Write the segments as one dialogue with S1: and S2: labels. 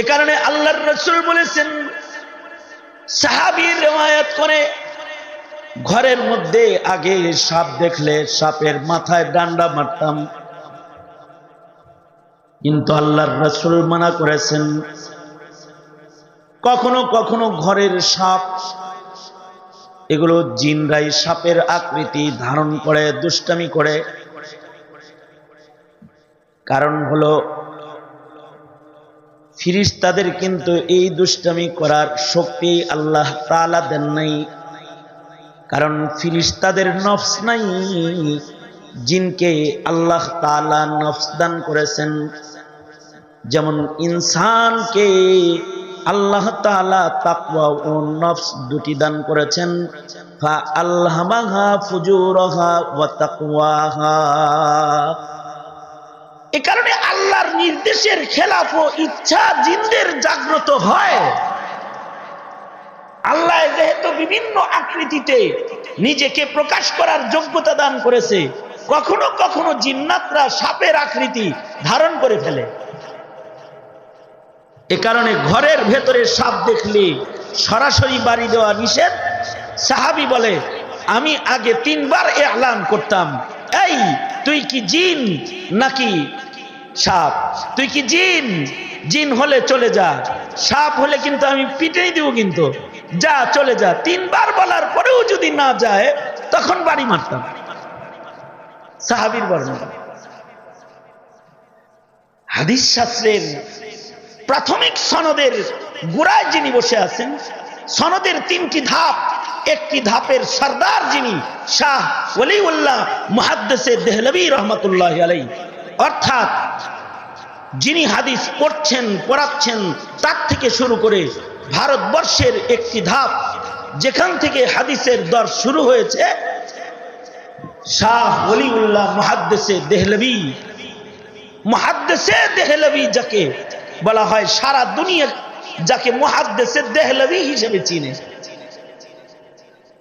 S1: এ কারণে আল্লাহর রসুল বলেছেন, সাহাবি রেওয়ায়াত করে, ঘরের মধ্যে আগে সাপ দেখলে সাপের মাথায় ডান্ডা মারতাম। কিন্তু আল্লাহর রসুল মানা করেছেন, কখনো কখনো ঘরের সাপ, এগুলো জিনরাই সাপের আকৃতি ধারণ করে, দুষ্টামি করে। কারণ হলো ফিরিস্তাদের কিন্তু এই দুষ্টামি করার শক্তি আল্লাহ তাআলা দেন নাই। কারণ ফিরিস্তাদের নফস নাই, জিনকে আল্লাহ তাআলা নফস দান করেছেন। যেমন ইনসানকে আল্লাহ তাআলা তাকওয়া ও নফস দুটি দান করেছেন। ফা আল্লামাহা ফুজুরহা ওয়া তাকওয়াহা। এ কারণে আল্লাহর নির্দেশের খেলাফ ও ইচ্ছা জিনদের জাগ্রত হয়। আল্লাহ যেহেতু বিভিন্ন আকৃতিতে নিজেকে প্রকাশ করার যোগ্যতা দান করেছে, কখনো কখনো জিন্নাতরা সাপের আকৃতি ধারণ করে ফেলে। এ কারণে ঘরের ভেতরে সাপ দেখলে সরাসরি বাড়ি দেওয়া নিষেধ। সাহাবি বলে, আমি আগে তিনবার এ আলান করতাম। এই, তুই কি জিন নাকি সাপ। তুই কি জিন? জিন হলে চলে যা। সাপ হলে কিন্তু আমি পিটেই দিব কিন্তু। যা, চলে যা। তিনবার বলার পরেও যদি না যায়, তখন বাড়ি মারতাম। সাহাবির বর্ণনা। হাদিস শাস্ত্রের প্রাথমিক সনদের গোড়ায় যিনি বসে আছেন, সনদের তিনটি ধাপ। একটি ধাপের সর্দার যিনি শাহ ওলিউল্লাহ মুহাদ্দেসে দেহলবী রহমতুল্লাহ আলাই অর্থাৎ যিনি হাদিস পড়ছেন, পড়াচ্ছেন, তার থেকে শুরু করে ভারতবর্ষের একটি ধাপ, যেখান থেকে হাদিসের দর শুরু হয়েছে, শাহ ওলিউল্লাহ মুহাদ্দেসে দেহলবি মহাদ্দেশে দেহলবি যাকে বলা হয়, সারা দুনিয়া যাকে মহাদ্দেশে দেহলবি হিসেবে চিনে।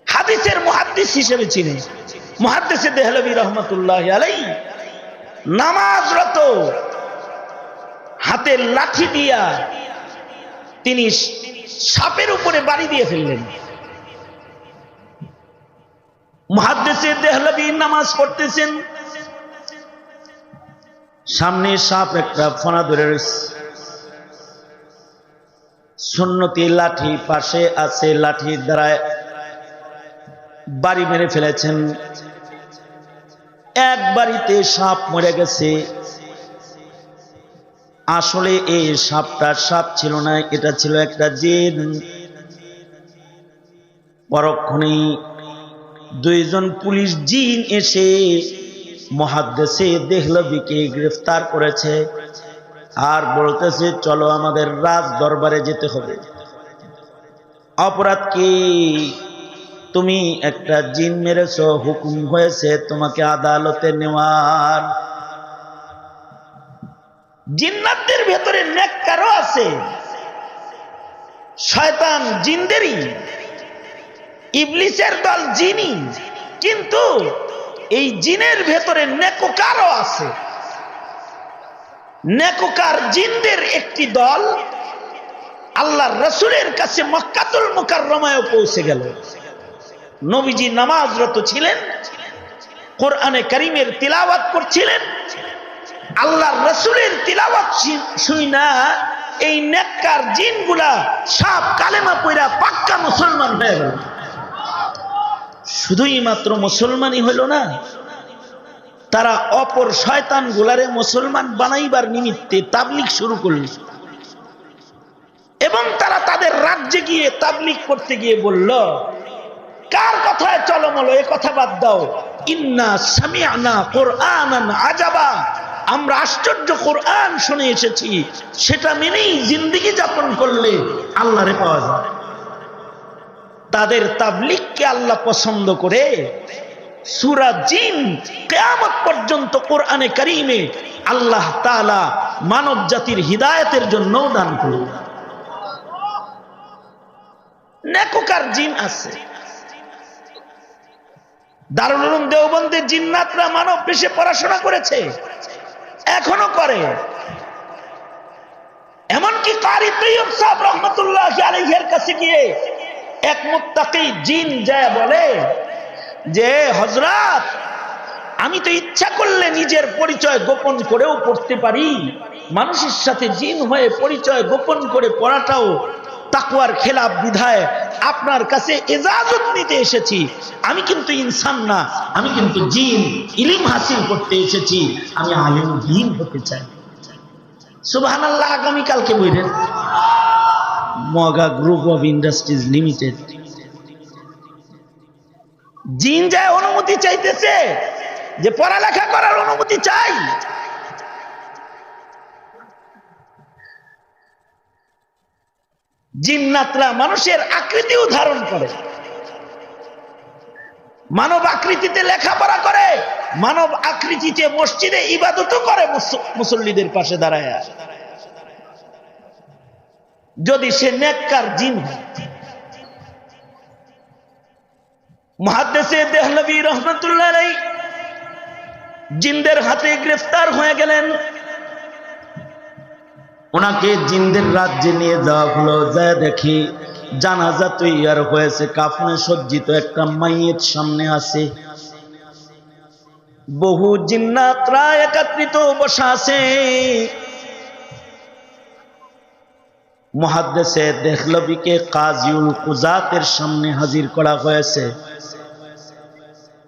S1: হাদিসের মহাদ্দেশ হিসেবে চিনে। মহাদ্দেশে দেহলবি রহমতুল্লাহ আলাই নামাজরত হাতের লাঠি দিয়া তিনি সাপের উপরে বাড়ি দিয়ে ফেললেন। মহাদ্দেশে দেহলবি নামাজ পড়তেছেন। সামনে সাপ একটা ফোনা ধরে রয়েছে। সুন্নতি লাঠি পাশে আছে, লাঠি দ্বারা বাড়ি মেরে ফেলেছেন। এক বাড়িতে সাপ মরে গেছে। আসলে এই সাপটা সাপ ছিল না, এটা ছিল একটা জেন। পরক্ষণেই দুইজন পুলিশ জিন এসে মহাদ্দেশে দেহলবিকে গ্রেফতার করেছে আর বলতেছে, চলো আমাদের রাজ দরবারে যেতে হবে। অপরাধ কি তুমি একটা জিন মেরেছ, হুকুম হয়েছে তোমাকে আদালতে নেওয়ার। জিন্নাতদের ভেতরে নেককারও আছে। শয়তান জিনদেরই। ইবলিসের দল জিনি কিন্তু এই জিনের ভেতরে নেকোকারও আছে। নেকোকার জিনদের একটি দল আল্লাহ রসুলের কাছে মক্কাতুল মুকাররমায় পৌঁছে গেল। নবীজি নামাজরত ছিলেন, কোরআনে করিমের তিলাওয়াত করছিলেন, আল্লাহ রসুলের তিলাওয়াত শুই না এই নেককার জিনগুলা সাপ কালেমা পইরা পাক্কা মুসলমান হয়ে গেল। শুধুই মাত্র মুসলমানই হইল না, তারা অপর শয়তান গুলারে মুসলমান বানাইবার নিমিত্তে তাবলিক শুরু করল। এবং তারা তাদের রাজ্যে গিয়ে তাবলিক করতে গিয়ে বলল কার কথায় চলমলো? এ কথা বাদ দাও। ইন্না সামিয়ানা কোরআন আজাবা। আমরা আশ্চর্য কোরআন শুনে এসেছি। সেটা মেনেই জিন্দিগি যাপন করলে আল্লাহরে পাওয়া যায়। তাদের তাবলিককে আল্লাহ পছন্দ করে সুরা জিন কেয়ামত পর্যন্ত কোরআনে করিমে আল্লাহ তালা মানব জাতির হৃদায়তের জন্য দান করল নেকোকার জিন আছে। দারুল উলুম দেওবন্দের জিন্নাতরা মানব বেশে পড়াশোনা করেছে, এখনও করে। এমনকি কারি তৈয়ব সাহেব রহমতুল্লাহ আলাইহের কাছে গিয়ে এক জিন যায় বলে যে হজরত আমি তো ইচ্ছা করলে নিজের পরিচয় গোপন করেও পড়তে পারি। মানুষের সাথে জিন হয়ে পরিচয় গোপন করে পড়াটাও তাকুয়ার খেলাপ বিধায় আপনার কাছে এজাজত নিতে এসেছি। আমি কিন্তু ইনসান না, আমি কিন্তু জিন। ইলিম হাসিল করতে এসেছি, আমি আলিম, দিন হতে চাই। সুবাহান আল্লাহ আগামীকালকে বইলেন। মগা গ্রুপ অফ ইন্ডাস্ট্রিজ লিমিটেড। জিন যায় অনুমতি চাইতেছে, যে পড়ালেখা করার অনুমতি চাই। জিন্নাতরা মানুষের আকৃতিও ধারণ করে। মানব আকৃতিতে লেখাপড়া করে, মানব আকৃতিতে মসজিদে ইবাদতও করে মুসল্লিদের পাশে দাঁড়ায়। যদি সে নেককার জিন মহাদেশে দেহলবী রহমতুল্লাহ জিনদের হাতে গ্রেফতার হয়ে গেলেন। ওনাকে জিনদের রাজ্যে নিয়ে যাওয়া হলো যা দেখি জানাজা তৈয়ার হয়েছে, কাফনে সজ্জিত একটা মাইয়ের সামনে আছে। বহু জিন্নাতরা একত্রিত বসা আছে। মহাদ্দেশে দেহলবিকে কাজিউল কুজাতের সামনে হাজির করা হয়েছে।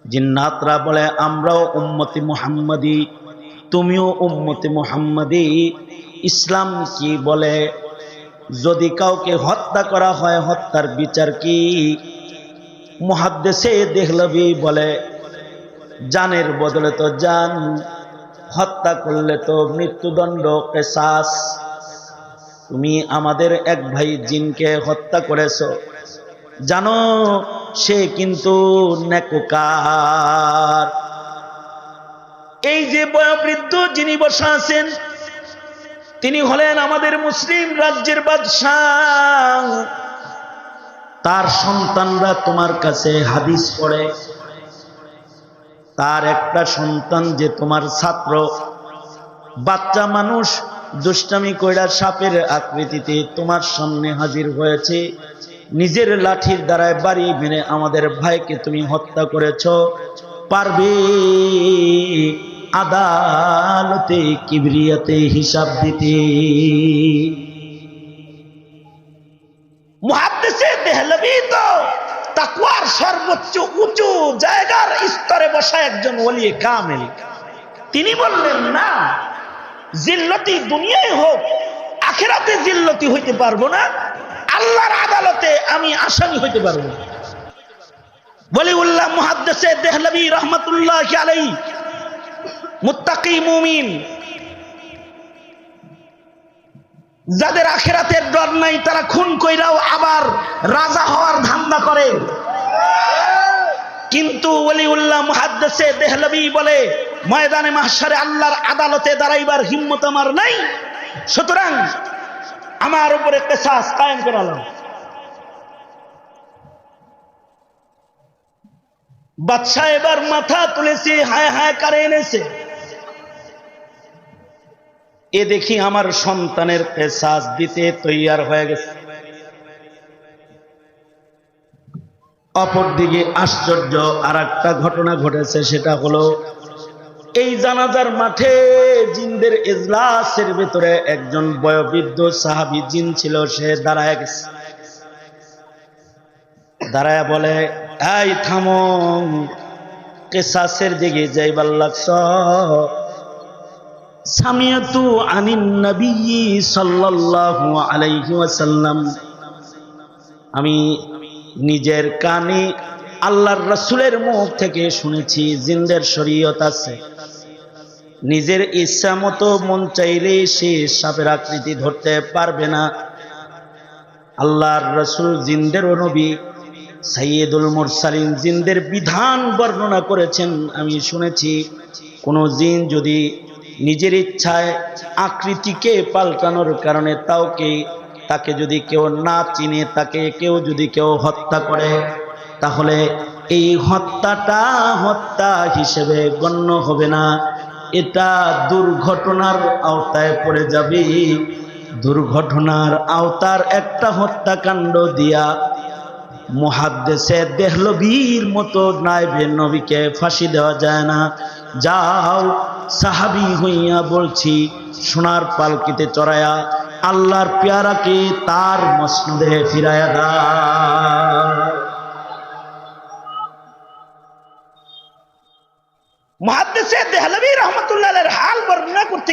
S1: জিন্নাতরা বলে, আমরাও উম্মতি মুহাম্মাদি, তুমিও উম্মতি মুহাম্মাদি। ইসলাম কি বলে? যদি কাউকে হত্যা করা হয়, হত্যার বিচার কি? মহাদ্দেশে দেখলবি বলে, জানের বদলে তো জান, হত্যা করলে তো মৃত্যুদণ্ড কেসাস। তুমি আমাদের এক ভাই জিনকে হত্যা করেছ। জানো, সে কিন্তু নেকুকার। এই যে বয়োবৃদ্ধ যিনি বসা আছেন তিনি হলেন আমাদের মুসলিম রাজ্যের বাদশাহ। তার সন্তানরা তোমার কাছে হাদিস পড়ে। তার একটা সন্তান যে তোমার ছাত্র। বাচ্চা মানুষ দুষ্টামি কইরা সাপের আকৃতিতে তোমার সামনে হাজির হয়েছে। নিজের লাঠির দ্বারায় বাড়ি মেরে আমাদের ভাইকে তুমি হত্যা করেছ। পারবে? আদালতে, কিবরিয়াতে হিসাব দিতে। সর্বোচ্চ উঁচু জায়গার স্তরে বসা একজন ওলিয়ে কামেল। তিনি বললেন, না, জিল্লতি দুনিয়ায় হোক, আখেরাতে জিল্লতি হইতে পারব না, আল্লাহর আদালতে আমি আসামি হইতে পারব বলিউল্লাহ মুহাদ্দিসে দেহলবি রহমতুল্লাহ আলাই মুত্তাকি মুমিন। যাদের আখেরাতের ডর নাই, তারা খুন কইরাও আবার রাজা হওয়ার ধান্দা করে। কিন্তু ওলিউল্লাহ মুহাদ্দিসে দেহলভি বলে, ময়দানে মাহশারে আল্লাহর আদালতে দাঁড়াইবার হিম্মত আমার নাই। সুতরাং আমার উপরে কেসাস কায়েম করালাম বাদশাহ এবার মাথা তুলেছে, হায় হায় কারে এনেছে। এ দেখি আমার সন্তানের পেশাস দিতে তৈয়ার হয়ে গেছে। অপরদিকে আশ্চর্য আর একটা ঘটনা ঘটেছে, সেটা হলো, এই জানাজার মাঠে জিনদের এজলাসের ভেতরে একজন বয়োবৃদ্ধ সাহাবি জিন ছিল, সে দাঁড়ায় গেছে। দাঁড়ায় বলে, এই থামো কেসাসের দিকে যাইবার লাগছ। সামিয়াতু আনিন নবী সাল্লাল্লাহু আলাইহি ওয়াসাল্লাম। আমি নিজের কানে আল্লাহর রসুলের মুখ থেকে শুনেছি, জিন্দের শরীয়ত আছে। নিজের ইচ্ছা মতো মন চাইলে সে সাপের আকৃতি ধরতে পারবে না। আল্লাহর রসুল জিন্দের নবী, সাইয়েদুল মুরসালিন জিন্দের বিধান বর্ণনা করেছেন। আমি শুনেছি, কোন জিন যদি নিজের ইচ্ছায় আকৃতিকে পাল্টানোর কারণে তাওকে তাকে যদি কেউ না চিনে, তাকে কেউ যদি কেউ হত্যা করে, তাহলে এই হত্যাটা হত্যা হিসেবে গণ্য হবে না। এটা দুর্ঘটনার আওতায় পড়ে যাবে। দুর্ঘটনার আওতার একটা হত্যাকাণ্ড দিয়া মহাদ্দেশে দেহলবীর মতো নাইবে নবীকে ফাঁসি দেওয়া যায় না। যাও সাহাবি হইয়া বলছি, সোনার পালকিতে চড়ায়া আল্লাহর পেয়ারাকে তার মসনদে ফিরায়া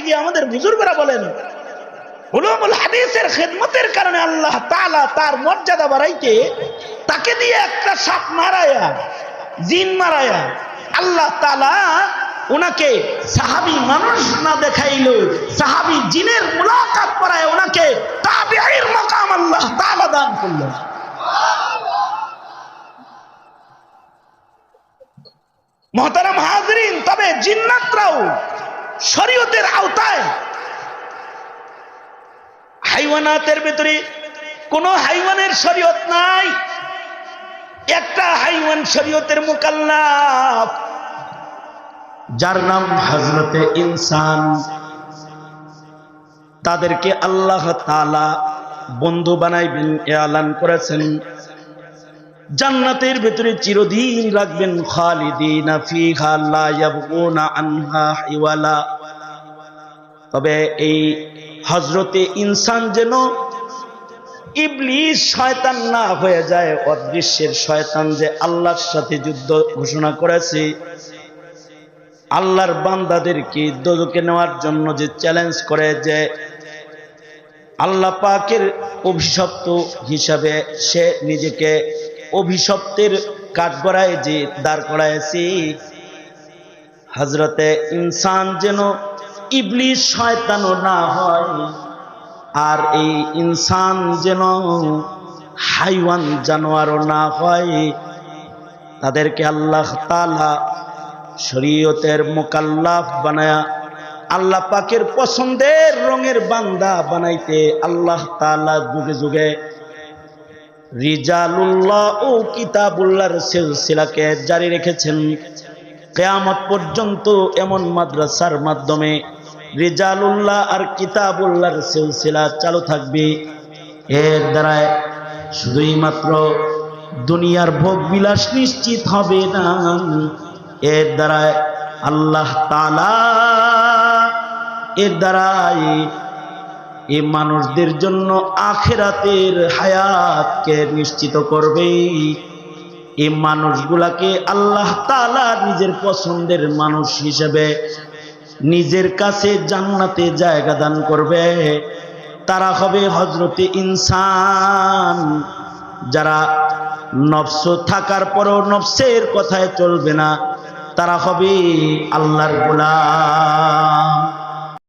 S1: গিয়ে আমাদের বুজুর্গরা বলেন কারণে আল্লাহ তাআলা তার মর্যাদা তাকে দিয়ে একটা জিন মারায়া, আল্লাহ তাআলা ওনাকে সাহাবি মানুষ না দেখাইল, সাহাবি জিনের মুলাকাত করায় ওনাকে মাকাম আল্লাহ তাআলা দান করলেন মহতারাম হাজরিন, তবে জিন্নাতরাও শরীয়তের আওতায়। হাইওয়ানাতের ভেতরে কোন হাইওয়ানের শরীয়ত নাই, একটা হাইওয়ান শরীয়তের মোকাল্লাফ। যার নাম হজরতে ইনসান। তাদেরকে আল্লাহ তালা বন্ধু বানাইবেন, এলান করেছেন। জান্নাতের ভেতরে চিরদিন রাখবেন, খালিদিনা তবে এই হজরতে ইনসান যেন ইবলিস শয়তান না হয়ে যায়, অদৃশ্যের শয়তান যে আল্লাহর সাথে যুদ্ধ ঘোষণা করেছে। আল্লাহর বান্দাদেরকে দোজকে নেওয়ার জন্য যে চ্যালেঞ্জ করে যে আল্লাহ পাকের অভিশপ্ত হিসাবে সে নিজেকে অভিশপ্তের কাঠগড়ায় যে দাঁড় করাইছি হজরতে ইনসান যেন ইবলিস শয়তানও না হয় আর এই ইনসান যেন হাইওয়ান জানোয়ারও না হয়, তাদেরকে আল্লাহ তালা শরীয়তের মোকাল্লাফ বানায়া আল্লাহ পাকের পছন্দের রঙের বান্দা বানাইতে আল্লাহ তালা যুগে যুগে রিজালুল্লাহ ও কিতাবুল্লাহর সিলসিলাকে জারি রেখেছেন। কেয়ামত পর্যন্ত এমন মাদ্রাসার মাধ্যমে রিজালুল্লাহ আর কিতাবুল্লাহর সিলসিলা চালু থাকবে। এর দ্বারায় শুধুই মাত্র দুনিয়ার ভোগ বিলাস নিশ্চিত হবে না। এর দ্বারায় আল্লাহ তালা এর দ্বারাই এই মানুষদের জন্য আখেরাতের হায়াতকে নিশ্চিত করবে এই মানুষগুলাকে আল্লাহ তালা নিজের পছন্দের মানুষ হিসেবে নিজের কাছে জান্নাতে জায়গা দান করবে। তারা হবে হজরতে ইনসান, যারা নফস থাকার পরও নফসের কথায় চলবে না। তারা হবে আল্লাহর গোলাম।